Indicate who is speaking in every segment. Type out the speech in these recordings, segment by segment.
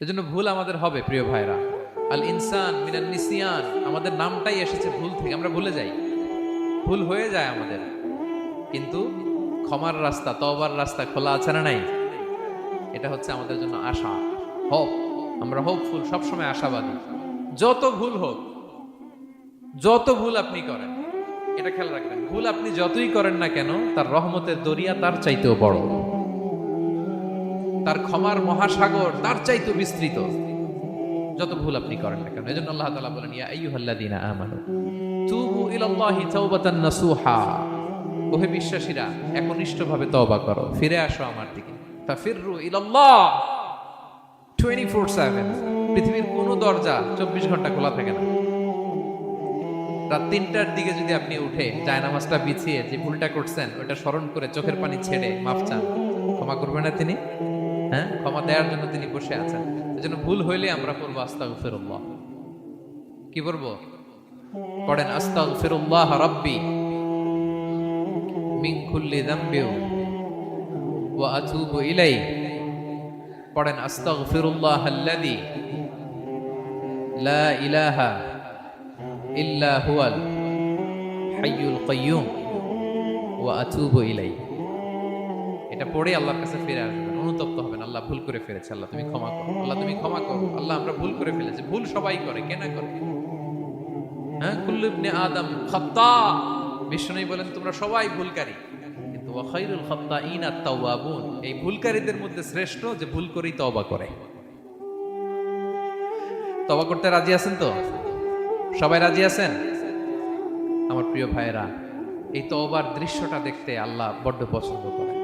Speaker 1: এজন্য ভুল আমাদের হবে, প্রিয় ভাইরা। আল ইনসান মিনান নিসিয়ান, আমাদের নামটাই এসেছে ভুল থেকে, আমরা ভুলে যাই। ভুল হয়ে যায় আমাদের। কিন্তু ক্ষমার রাস্তা তবার রাস্তা খোলা আছে না নাই? এটা হচ্ছে আমাদের জন্য আশা হোপ আমরা হোপফুল সবসময় আশাবাদী। যত ভুল হোক, যত ভুল আপনি করেন, এটা খেয়াল রাখবেন, ভুল আপনি যতই করেন না কেন, তার রহমতের দরিয়া তার চাইতেও বড়। তার ক্ষমার মহাসাগর তার চাইতেও বিস্তৃত। যত ভুল আপনি করেন না কেন, এজন্য আল্লাহ তাআলা বলেন, ইয়া আইয়ুহাল্লাযীনা আমানু, তুবু ইলাল্লাহি তাওবাতান নাসুহা। ওহে বিশ্বাসীরা, একনিষ্ঠভাবে তওবা করো, ফিরে আসো আমার দিকে। ফাফিররু ইলাল্লাহ। 24/7 পৃথিবীর কোনো দরজা 24 ঘণ্টা খোলা থাকে না। রাত তিনটার দিকে যদি আপনি উঠে জায়নামাজটা বিছিয়ে যে ভুলটা করছেন, ওটা স্মরণ করে চোখের পানি ছেড়ে মাফ চান। ক্ষমা করবেন না তিনি? হ্যাঁ? ক্ষমা দেওয়ার জন্য তিনি বসে আছেন। এজন্য ভুল হইলে আমরা করব আস্তাগফিরুল্লাহ। কি করব পড়েন আস্তাগফিরুল্লাহ রাব্বি মিন কুল্লি যামবিউ ওয়া আতুবু ইলাই পড়েন আস্তাগফিরুল্লাহ আল্লাযী লা ইলাহা ইল্লা হুয়াল হাইয়ুল কাইয়ুম ওয়া আতুবু ইলাই এটা পড়ে আল্লাহর কাছে ফিরে আসবেন অনুতপ্ত হবেন, আল্লাহ ভুল করে ফেলেছে, আল্লাহ তুমি ক্ষমা করো, আল্লাহ তুমি ক্ষমা করো, আল্লাহ আমরা ভুল করে ফেলেছি, ভুল সবাই করে কেনা করে? হ্যাঁ কুল্লু ইবনে আদম খাত্তা বিষ্ণু বলেন তোমরা সবাই ভুলকারী। কিন্তু ওয়া খায়রুল খাত্তাইন আত-তাওয়াবুন, এই ভুলকারীদের মধ্যে শ্রেষ্ঠ যে ভুল করেই তওবা করে। তওবা করতে রাজি আছেন তো? সবাই রাজি আছেন? আমার প্রিয় ভাইয়েরা, এই তওবার দৃশ্যটা দেখতে আল্লাহ বড্ড পছন্দ করে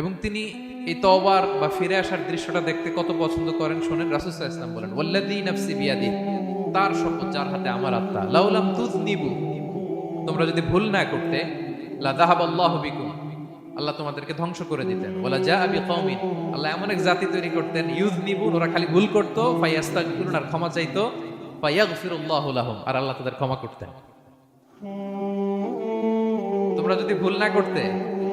Speaker 1: এবং তিনি এই তওবার বা ফিরে আসার দৃশ্যটা দেখতে কত পছন্দ করেন শোনেন রাসুসাহ ইসলাম বলেন ওয়াল্লাদি নাফসি বিয়াদি তার শপথ যার হাতে আমার আত্মা। লাউলাম তুজ নিবু তোমরা যদি ভুল না করতে, লা আল্লাহ বিকুম, আল্লাহ তোমাদেরকে ধ্বংস করে দিতেন। বলা যা আবি কওমিন আল্লাহ এমন এক জাতি তৈরি করতেন ইউজ নিবুন ওরা খালি ভুল করতো, ফাইয়াস্তাগফিরুন আর ক্ষমা চাইতো ফায়াগফিরুল্লাহু লাহুম, আর আল্লাহ তাদের ক্ষমা করতেন। তোমরা যদি ভুল না করতে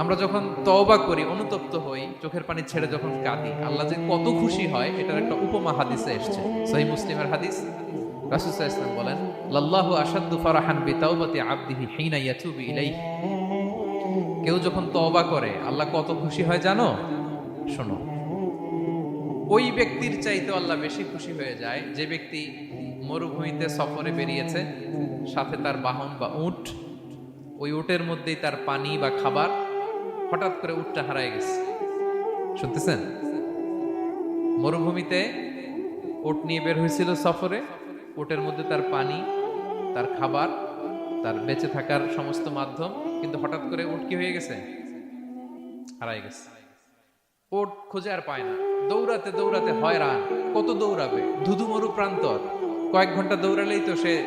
Speaker 1: আমরা যখন তওবা করি, অনুতপ্ত হই, চোখের পানি ছেড়ে যখন কাঁদি, আল্লাহ যে কত খুশি হয়, এটার একটা উপমা হাদিসে এসেছে। সহি মুসলিমের হাদিস আলাইহি ওয়াসাল্লাম বলেন, লাল্লাহু আশাদ্দু ফারাহান বিতাওবাতি আবদিহি হিনা ইয়াতুবু ইলাইহি। কেউ যখন তওবা করে, আল্লাহ কত খুশি হয় জানো? শোনো, ওই ব্যক্তির চাইতে আল্লাহ বেশি খুশি হয়ে যায়, যে ব্যক্তি মরুভূমিতে সফরে বেরিয়েছে, সাথে তার বাহন বা উট, ওই উটের মধ্যেই তার পানি বা খাবার হঠাৎ করে উটটা হারায় গেছে। শুনতেছেন? মরুভূমিতে ওট নিয়ে বের হয়েছিল সফরে। ওটের মধ্যে তার পানি, তার খাবার, তার বেঁচে থাকার সমস্ত মাধ্যম, কিন্তু হঠাৎ করে উট কি হয়ে গেছে? হারাই গেছে। ওট খুঁজে আর পায় না। দৌড়াতে দৌড়াতে হয়রান। কত দৌড়াবে? ধুধু মরু প্রান্তর। কয়েক ঘণ্টা দৌড়ালেই তো সে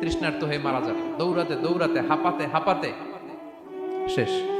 Speaker 1: তৃষ্ণার্ত হয়ে মারা যাবে। দৌড়াতে দৌড়াতে, হাঁপাতে হাঁপাতে। শেষ।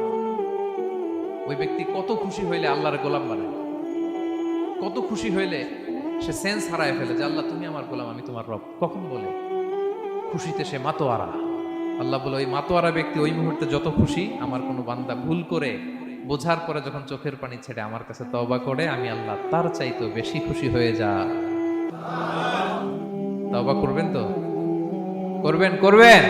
Speaker 1: ওই ব্যক্তি কত খুশি হইলে আল্লাহর গোলাম বানায়। কত খুশি হইলে সে সেন্স হারায় ফেলে যে, আল্লাহ, তুমি আমার গোলাম, আমি তোমার রব। কখন বলে? খুশিতে সে মাতোয়ারা। আল্লাহ বলে, ওই মাতোয়ারা ব্যক্তি ওই মুহূর্তে যত খুশি, আমার কোনো বান্দা ভুল করে বোঝার পরে যখন চোখের পানি ছেড়ে আমার কাছে তওবা করে, আমি আল্লাহ তার চাইতেও বেশি খুশি হয়ে যা। তওবা করবেন তো? করবেন করবেন।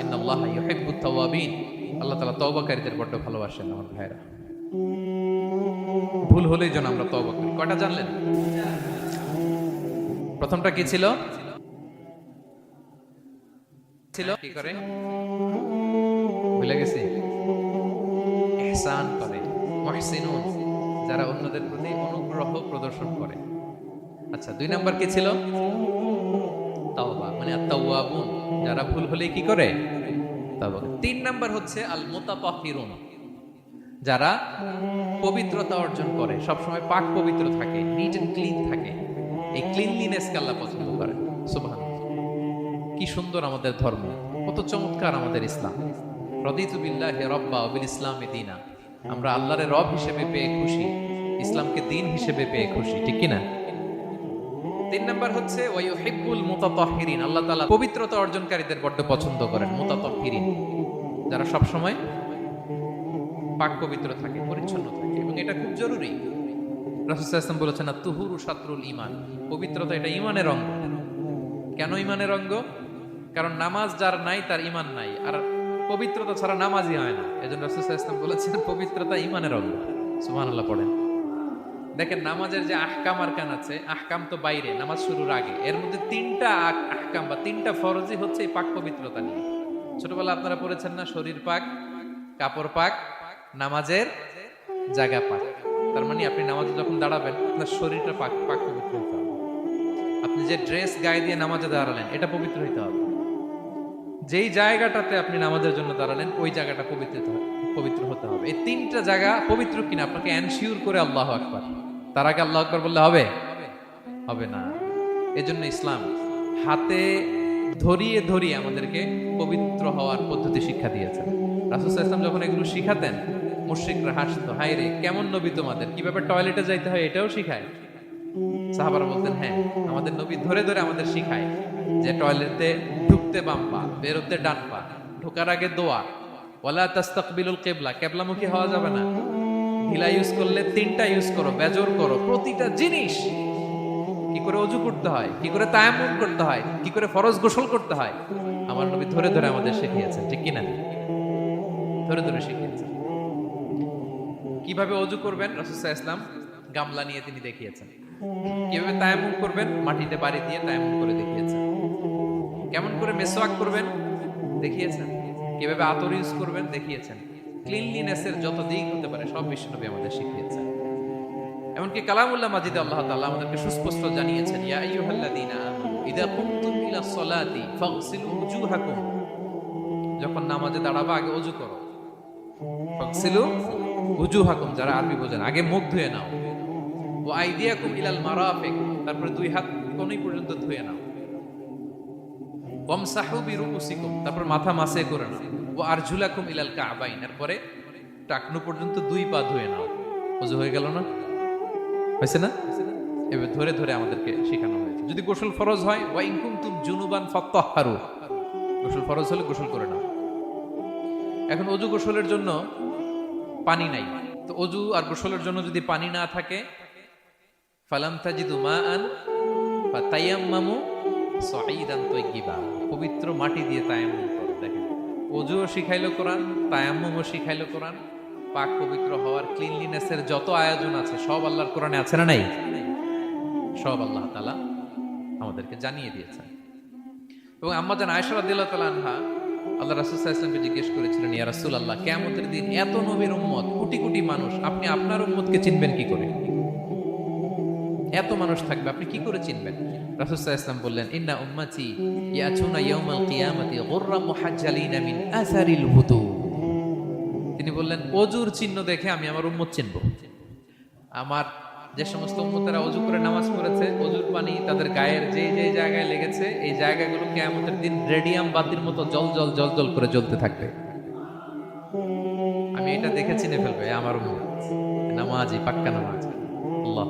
Speaker 1: ইন্নাল্লাহ ইউহিব্বুত তাওয়াবিন। আল্লাহ তাআলা তওবাকারীদের বড্ড ভালোবাসেন আমার ভাইরা ভুল হলেই যেন আমরা তওবা করি। কয়টা জানলেন? প্রথমটা কি ছিল? ছিল কি করে? ভুলে গেছি। ইহসান করে। মুহসিনুন, যারা অন্যদের প্রতি অনুগ্রহ প্রদর্শন করে। আচ্ছা দুই নাম্বার কি ছিল? তাওবা মানে আত-তাওয়াবুন, যারা ভুল হলে কি করে? করে। তিন নাম্বার হচ্ছে আল মুতাতাহিরুন যারা পবিত্রতা অর্জন করে। সবসময় পাক পবিত্র থাকে নিট এন্ড ক্লিন থাকে। এই ক্লিনলিনেস কে আল্লাহ পছন্দ করেন। সুবহান কি সুন্দর আমাদের ধর্ম কত চমৎকার আমাদের ইসলাম। রদিতু বিল্লাহি রব্বা ওয়া বিল ইসলামি দীনা। আমরা আল্লাহরে রব হিসেবে পেয়ে খুশি ইসলামকে দিন হিসেবে পেয়ে খুশি ঠিক কি না তিন নাম্বার হচ্ছে মুতাতাহহিরিন। আল্লাহ তাআলা পবিত্রতা অর্জনকারীদের বড্ড পছন্দ করেন, মুতাতাহহিরিন। যারা সব সময় পাক পবিত্র থাকে, পরিচ্ছন্ন থাকে, এবং এটা খুব জরুরি। না তুহুরু ঈমান। পবিত্রতা এটা ঈমানের অঙ্গ। কেন ঈমানের অঙ্গ? কারণ নামাজ যার নাই, তার ঈমান নাই। আর পবিত্রতা ছাড়া নামাজই হয় না। এজন্য আলাইহি বলেছেন, পবিত্রতা ঈমানের অঙ্গ। সুবহানাল্লাহ পড়েন। দেখেন নামাজের যে আহকাম আরকান আছে, আহকাম তো বাইরে, নামাজ শুরুর আগে। এর মধ্যে তিনটা আহ- আহকাম বা তিনটা ফরজি হচ্ছে এই পাক পবিত্রতা নিয়ে। ছোটবেলা আপনারা পড়েছেন না, শরীর পাক, কাপড় পাক, নামাজের জায়গা পাক। তার মানে আপনি নামাজে যখন দাঁড়াবেন, আপনার শরীরটা পাক পাক পবিত্র হতে হবে। আপনি যে ড্রেস গায়ে দিয়ে নামাজে দাঁড়ালেন, এটা পবিত্র হইতে হবে। যেই জায়গাটাতে আপনি নামাজের জন্য দাঁড়ালেন, ওই জায়গাটা পবিত্র হতে হবে- পবিত্র হতে হবে। এই তিনটা জায়গা পবিত্র কিনা? আপনাকে এনশিওর করে আল্লাহ আকবার। তার আগে আল্লাহ আকবার বললে হবে? হবে না। এজন্য ইসলাম হাতে ধরিয়ে ধরিয়ে আমাদেরকে পবিত্র হওয়ার পদ্ধতি শিক্ষা দিয়েছেন রাসুল ইসলাম যখন এগুলো শিখাতেন, মুশ্রিকরা হাসতো হাই রে, কেমন নবী তোমাদের? কীভাবে টয়লেটে যাইতে হয়, এটাও শিখায়? সাহাবারা বলতেন হ্যাঁ আমাদের নবী ধরে ধরে আমাদের শিখায় যে টয়লেটে ঢুকতে বাম পা, বেরোতে ডান পা, ঢোকার আগে দোয়া ওয়ালা তাস্তাকবিলুল কেবলা, কেবলামুখী হওয়া যাবে না। ঢিলা ইউজ করলে তিনটা ইউজ করো, বেজর করো, প্রতিটা জিনিস কি করে অজু করতে হয়, কি করে তায়াম্মুম করতে হয়, কি করে ফরজ গোসল করতে হয়, আমার নবী ধরে ধরে আমাদের শিখিয়েছেন, ঠিক কিনা? ধরে ধরে শিখিয়েছেন। কীভাবে অজু করবেন? রাসূল ইসলাম গামলা নিয়ে তিনি দেখিয়েছেন। কীভাবে তায়াম্মুম করবেন? মাটিতে বাড়ি দিয়ে তায়াম্মুম করে দেখিয়েছেন। কেমন করে মেসওয়াক করবেন? দেখিয়েছেন। কীভাবে আতর ইউজ করবেন দেখিয়েছেন। ক্লিনলিনেসের যত দিক হতে পারে, সব বিশ্বনবী আমাদের শিখিয়েছেন। এমনকি কালামুল্লাহ মাজিদে আল্লাহ তাআলা আমাদেরকে সুস্পষ্ট জানিয়েছেন, ইয়া আইয়ুহাল্লাযীনা আমানু ইযা কুমতুম ইলা সলাতি ফাগসিলু উজুহাকুম। যখন নামাজে দাঁড়াবা, আগে ওযু করো। ফাগসিলু উজুহাকুম, যারা আরবি বোঝেন আগে মুখ ধুয়ে নাও। ওয়া আইদিয়াকুম ইলাল মারাফিক, তারপরে দুই হাত কোনই পর্যন্ত ধুয়ে নাও। ওয়ামসাহু বিরুকুসিকুম তারপর মাথা মাসে করে নাও। ওয়া আরজুলাকুম ইলাল কাবাইন এরপরে টাকনু পর্যন্ত দুই পা ধুয়ে নাও। অজু হয়ে গেল না? হয়েছে না? এবার ধরে ধরে আমাদেরকে শেখানো হয়েছে। যদি গোসল ফরজ হয়, ওয়া ইনকুম তুম জুনুবান ফাত্তাহারু গোসল ফরজ হলে গোসল করে নাও। এখন অজু গোসলের জন্য পানি নাই। তো অজু আর গোসলের জন্য যদি পানি না থাকে, ফালাম তাজিদু মা আন বা তাইয়াম্মামু সাঈদান তাইয়্যিবা পবিত্র মাটি দিয়ে তায়াম্মুম করো, দেখেন। অজুও শিখাইলো কোরআন, তায়াম্মুমও শিখাইলো কোরআন। পাক পবিত্র হওয়ার ক্লিনলিনেসের যত আয়োজন আছে, সব আল্লাহর কোরআনে আছে না নাই? সব আল্লাহ তাআলা আমাদেরকে জানিয়ে দিয়েছেন। এবং আম্মা জান আয়েশা রাদিয়াল্লাহু তাআলা আনহা, আল্লাহ রাসূল সাল্লাল্লাহু জিজ্ঞেস করেছিলেন, ইয়া রাসূলুল্লাহ, কিয়ামতের দিন এত নবীর উম্মত, কোটি কোটি মানুষ, আপনি আপনার উম্মতকে চিনবেন কি করে? এত মানুষ থাকবে, আপনি কি করে চিনবেন? আলাইহি ওয়াসাল্লাম বললেন, ইন্না উম্মতি ইয়াতুনা ইয়াউমাল কিয়ামাতি গুররা মুহাজ্জালিনা মিন আসারিল হুদু তিনি বললেন, অজুর চিহ্ন দেখে আমি আমার উম্মত চিনব। আমার যে সমস্ত উম্মতেরা অজু করে নামাজ পড়েছে, অজুর পানি তাদের গায়ের যে যে জায়গায় লেগেছে, এই জায়গাগুলো কেয়ামতের দিন রেডিয়াম বাতির মতো জল জল জল জল করে জ্বলতে থাকবে। আমি এটা দেখে চিনে ফেলবে আমার উম্মত। নামাজি পাক্কা নামাজ। আল্লাহ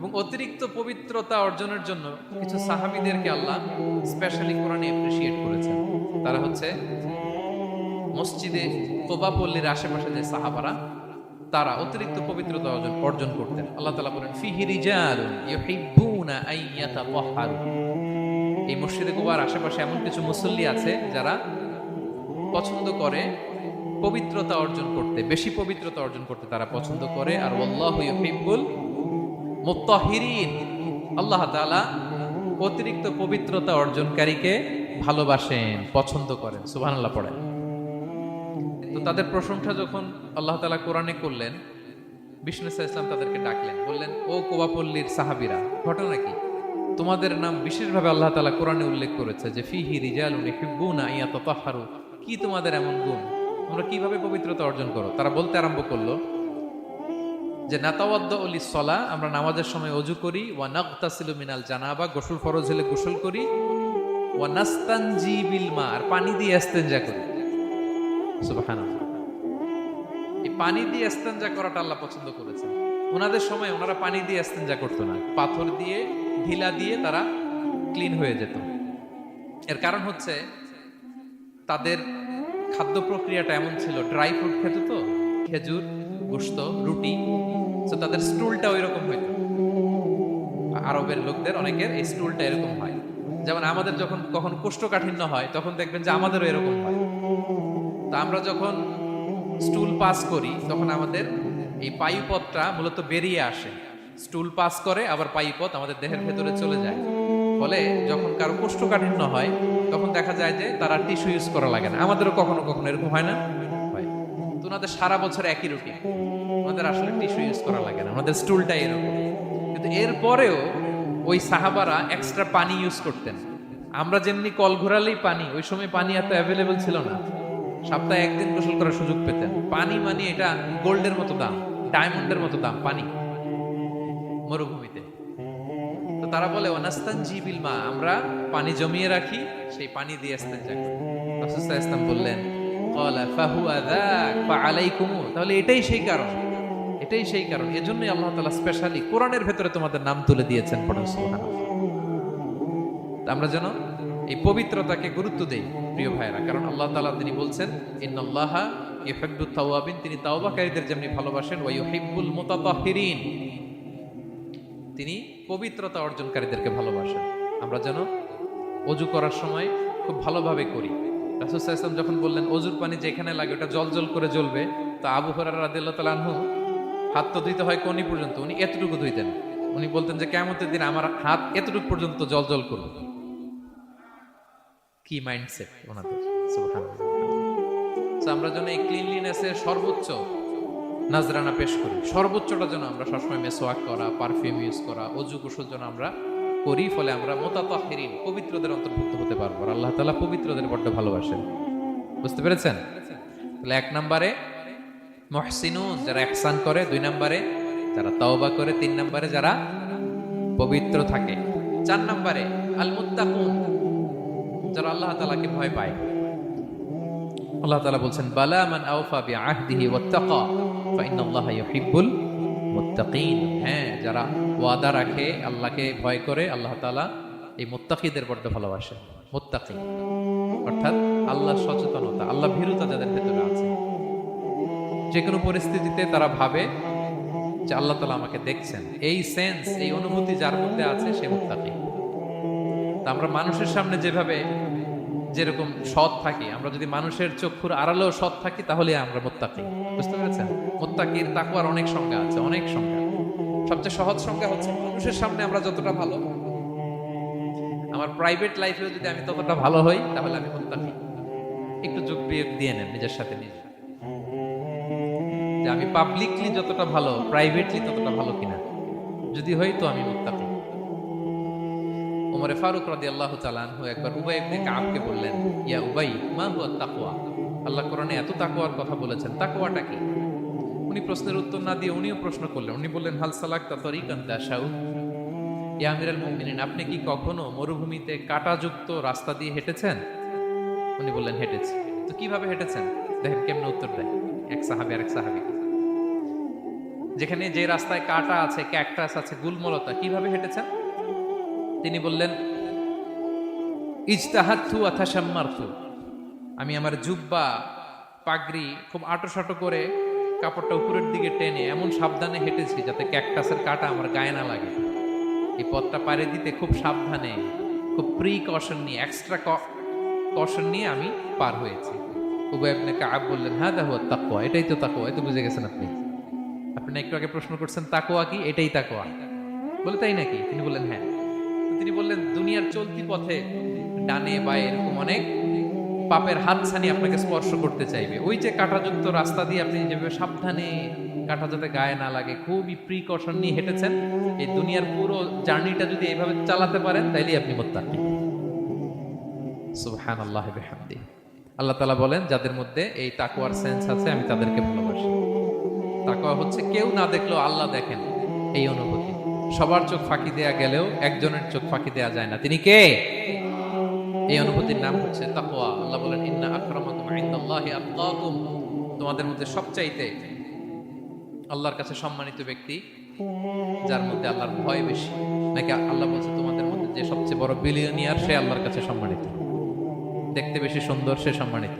Speaker 1: এবং অতিরিক্ত পবিত্রতা অর্জনের জন্য কিছু সাহাবিদেরকে আল্লাহ স্পেশালি কোরআনে অ্যাপ্রিসিয়েট করেছেন। তারা হচ্ছে মসজিদে কোবা পল্লীর আশেপাশে যে সাহাবারা, তারা অতিরিক্ত পবিত্রতা অর্জন অর্জন করতেন। আল্লাহ তালা বলেন, ফিহি রিজালুন ইউহিব্বুনা এই মসজিদে কোবার আশেপাশে এমন কিছু মুসল্লি আছে যারা পছন্দ করে পবিত্রতা অর্জন করতে, বেশি পবিত্রতা অর্জন করতে তারা পছন্দ করে। আর আল্লাহ ইউহিব্বুল মুত্তাহিরিন। আল্লাহ তাআলা অতিরিক্ত পবিত্রতা অর্জনকারীকে ভালোবাসেন, পছন্দ করেন। সুবহানাল্লাহ পড়েন। তো তাদের প্রশংসা যখন আল্লাহ তালা কোরআনে করলেন, বিষ্ণু ইসলাম তাদেরকে ডাকলেন, বললেন, ও কোবাপল্লীর সাহাবিরা, ঘটনা কি? তোমাদের নাম বিশেষভাবে আল্লাহ তালা কোরআনে উল্লেখ করেছে যে, ফিহি রিজাল কি তোমাদের এমন গুণ? তোমরা কীভাবে পবিত্রতা অর্জন করো? তারা বলতে আরম্ভ করল যে নাতাওয়াদ্দ অলি সলা আমরা নামাজের সময় অজু করি, ওয়া নাগতাসিলু মিনাল জানাবা, গোসল ফরজ হলে গোসল করি, ওয়া নাস্তানজি বিল মা, আর পানি দিয়ে ইস্তেনজা করি। সুবহানাল্লাহ। এই পানি দিয়ে ইস্তেনজা করাটা আল্লাহ পছন্দ করেছেন। ওনাদের সময় ওনারা পানি দিয়ে ইস্তেনজা করতো না। পাথর দিয়ে, ঢিলা দিয়ে তারা ক্লিন হয়ে যেত। এর কারণ হচ্ছে, তাদের খাদ্য প্রক্রিয়াটা এমন ছিল, ড্রাই ফ্রুট খেত তো, খেজুর, গোস্ত, রুটি তো তাদের স্টুলটা ওই রকম হইতো। আরবের লোকদের অনেকের এই স্টুলটা এরকম হয়। যেমন আমাদের যখন কখন কোষ্ঠকাঠিন্য হয়, তখন দেখবেন যে আমাদেরও এরকম হয়। তা আমরা যখন স্টুল পাস করি, তখন আমাদের এই পায়ুপথটা মূলত বেরিয়ে আসে। স্টুল পাস করে, আবার পায়ুপথ আমাদের দেহের ভেতরে চলে যায়। ফলে যখন কারও কোষ্ঠকাঠিন্য হয়, তখন দেখা যায় যে তারা টিস্যু ইউজ করা লাগে না। আমাদেরও কখনো কখনো এরকম হয় না? হয়। তো ওনাদের সারা বছর একই রুটিন ওনাদের আসলে টিস্যু ইউজ করা লাগে না। ওনাদের স্টুলটা এরকম। কিন্তু এরপরেও ওই সাহাবারা এক্সট্রা পানি ইউজ করতেন। আমরা যেমনি কল ঘোরালেই পানি, ওই সময় পানি এত অ্যাভেলেবল ছিল না। সপ্তাহে একদিন গোসল করার সুযোগ পেতেন। পানি মানে এটা গোল্ডের মতো দাম ডায়মন্ডের মতো দাম, পানি। মরুভূমিতে। তো তারা বলে অনাস্তান জিবিল মা, আমরা পানি জমিয়ে রাখি, সেই পানি দিয়ে ইস্তেঞ্জা করি। রাসূল ইসলাম বললেন ক্বালা ফাহুয়া যাক ফাআলাইকুম তাহলে এটাই সেই কারণ। এটাই সেই কারণ। এজন্যই আল্লাহ তালা স্পেশালি কোরআনের ভেতরে তোমাদের নাম তুলে দিয়েছেন, পড়ুন আমরা যেন এই পবিত্রতাকে গুরুত্ব দেই, প্রিয় ভাইরা কারণ আল্লাহ তাআলা তিনি বলছেন, ইন্নাল্লাহা ইউহিব্বুত তাওয়াবিন তিনি তাওবাকারীদের যেমনি ভালোবাসেন, ওয়া ইউহিব্বুল মুতাতাহহিরিন তিনি পবিত্রতা অর্জনকারীদেরকে ভালোবাসেন। আমরা যেন অজু করার সময় খুব ভালোভাবে করি। রাসূল সাল্লাল্লাহু যখন বললেন, অজুর পানি যেখানে লাগে ওটা জল জল করে জ্বলবে তা আবু হুরায়রা রাদিয়াল্লাহু তাআলা আনহু হাত তো ধুইতে হয় কোনি পর্যন্ত, উনি এতটুকু ধুইতেন। উনি বলতেন যে কেমতের দিন আমার হাত এতটুকু পর্যন্ত জল জল করবে কি মাইন্ডসেট ওনাদের আমরা যেন এই ক্লিনলিনেসের সর্বোচ্চ নাজরানা পেশ করি। সর্বোচ্চটা যেন আমরা সবসময় মেসোয়াক করা পারফিউম ইউজ করা, অজু কুশল যেন আমরা করি, ফলে আমরা মোতাতাহিরিন পবিত্রদের অন্তর্ভুক্ত হতে পারব। আল্লাহ তালা পবিত্রদের বড্ড ভালোবাসেন। বুঝতে পেরেছেন? তাহলে এক নম্বরে মহসিনুন, যারা একসান করে, দুই নম্বরে, যারা তাওবা করে, তিন নম্বরে যারা পবিত্র থাকে। চার নম্বরে আল মুত্তাকুন যারা আল্লাহ তালাকে ভয় পায়। আল্লাহ তালা বলছেন, বালা মান আওফা বিআহদিহি ওয়াত্তাকা ফাইনাল্লাহা ইউহিব্বুল মুত্তাকিন। হ্যাঁ যারা ওয়াদা রাখে, আল্লাহকে ভয় করে, আল্লাহ তাআলা এই মুত্তাকিদের বড্ড ভালোবাসে। মুত্তাকি অর্থাৎ আল্লাহ সচেতনতা, আল্লাহ ভীরুতা যাদের ভেতরে আছে। যে কোনো পরিস্থিতিতে তারা ভাবে যে আল্লাহ তালা আমাকে দেখছেন। এই সেন্স এই অনুভূতি যার মধ্যে আছে সে মুত্তাকি। তা আমরা মানুষের সামনে যেভাবে যেরকম সৎ থাকি, আমরা যদি মানুষের চক্ষুর আড়ালেও সৎ থাকি, তাহলে আমরা মোত্তাকি। বুঝতে পেরেছেন? মোত্তাকির তাকুয়ার অনেক সংজ্ঞা আছে, অনেক সংজ্ঞা। সবচেয়ে সহজ সংজ্ঞা হচ্ছে, মানুষের সামনে আমরা যতটা ভালো, আমার প্রাইভেট লাইফেও যদি আমি ততটা ভালো হই, তাহলে আমি মোত্তাকি। একটু যোগ বিয়োগ দিয়ে নেন, নিজের সাথে নিজে। যে আমি পাবলিকলি যতটা ভালো প্রাইভেটলি ততটা ভালো কিনা। যদি হই তো আমি মুত্তাকি। ওমরে ফারুক রাদিয়াল্লাহু তাআলা আনহু একবার উবাই ইবনে কাবকে বললেন, ইয়া উবাই, মা হুয়া তাকওয়া? আল্লাহ কোরআনে এত তাকওয়ার কথা বলেছেন। তাকওয়াটা কি? উনি প্রশ্নের উত্তর না দিয়ে উনিও প্রশ্ন করলেন। উনি বললেন, হাল সালাক তাতরিকান দাশাউ ইয়া আমিরাল মুমিনিন, আপনি কি কখনো মরুভূমিতে কাঁটাযুক্ত রাস্তা দিয়ে হেঁটেছেন? উনি বললেন, হেঁটেছি। তো কীভাবে হেঁটেছেন? দেখেন কেমনে উত্তর দেয়। এক সাহাবি আর এক সাহাবি। যেখানে যে রাস্তায় কাটা আছে ক্যাকটাস আছে, গুলমলতা, কীভাবে হেঁটেছেন? তিনি বললেন, ইজতাহাতু আথাসাম্মারতু আমি আমার জুব্বা, পাগড়ি খুব আটো করে কাপড়টা উপরের দিকে টেনে এমন সাবধানে হেঁটেছি যাতে ক্যাকটাসের কাটা আমার গায়ে না লাগে। এই পথটা পাড়ে দিতে খুব সাবধানে, খুব প্রিকশন নিয়ে এক্সট্রা কশন নিয়ে আমি পার হয়েছি। উভয় আপনাকে বললেন হ্যাঁ দেখো তাকুয়া এটাই তো তাকুয়া বুঝে গেছেন আপনি। আপনি একটু আগে প্রশ্ন করছেন তাকুয়া কি? এটাই তাকুয়া বলে তাই নাকি? তিনি বললেন হ্যাঁ। তিনি বললেন, দুনিয়ার চলতি পথে ডানে এরকম অনেক পাপের হাতছানি আপনাকে স্পর্শ করতে চাইবে। ওই যে কাঁটাযুক্ত রাস্তা দিয়ে আপনি যেভাবে সাবধানে কাঁটা যাতে গায়ে না লাগে, খুবই প্রিকশন নিয়ে হেঁটেছেন, এই দুনিয়ার পুরো জার্নিটা যদি এইভাবে চালাতে পারেন তাইলে আপনি মোত্তাকি। সুবহান আল্লাহ বিহামদি। আল্লাহ তালা বলেন, যাদের মধ্যে এই তাকুয়ার সেন্স আছে, আমি তাদেরকে ভালোবাসি। তাকুয়া হচ্ছে, কেউ না দেখলেও আল্লাহ দেখেন এই অনুভূতি। সবার চোখ ফাঁকি দেয়া গেলেও একজনের চোখ ফাঁকি দেয়া যায় না। তিনি কে? এই অনুভূতির নাম হচ্ছে তাকওয়া। আল্লাহ বলেন, ইন্না আকরামাকুম তোমাদের মধ্যে সবচাইতে আল্লাহর কাছে সম্মানিত ব্যক্তি, যার মধ্যে আল্লাহর ভয় বেশি। নাকি আল্লাহ বলছে, তোমাদের মধ্যে যে সবচেয়ে বড় বিলিয়নিয়ার সে আল্লাহর কাছে সম্মানিত। দেখতে বেশি সুন্দর, সে সম্মানিত।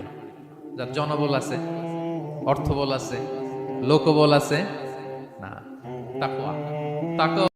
Speaker 1: যার জনবল আছে, অর্থবল আছে, লোকবল আছে, না তাকোয়া তাকওয়া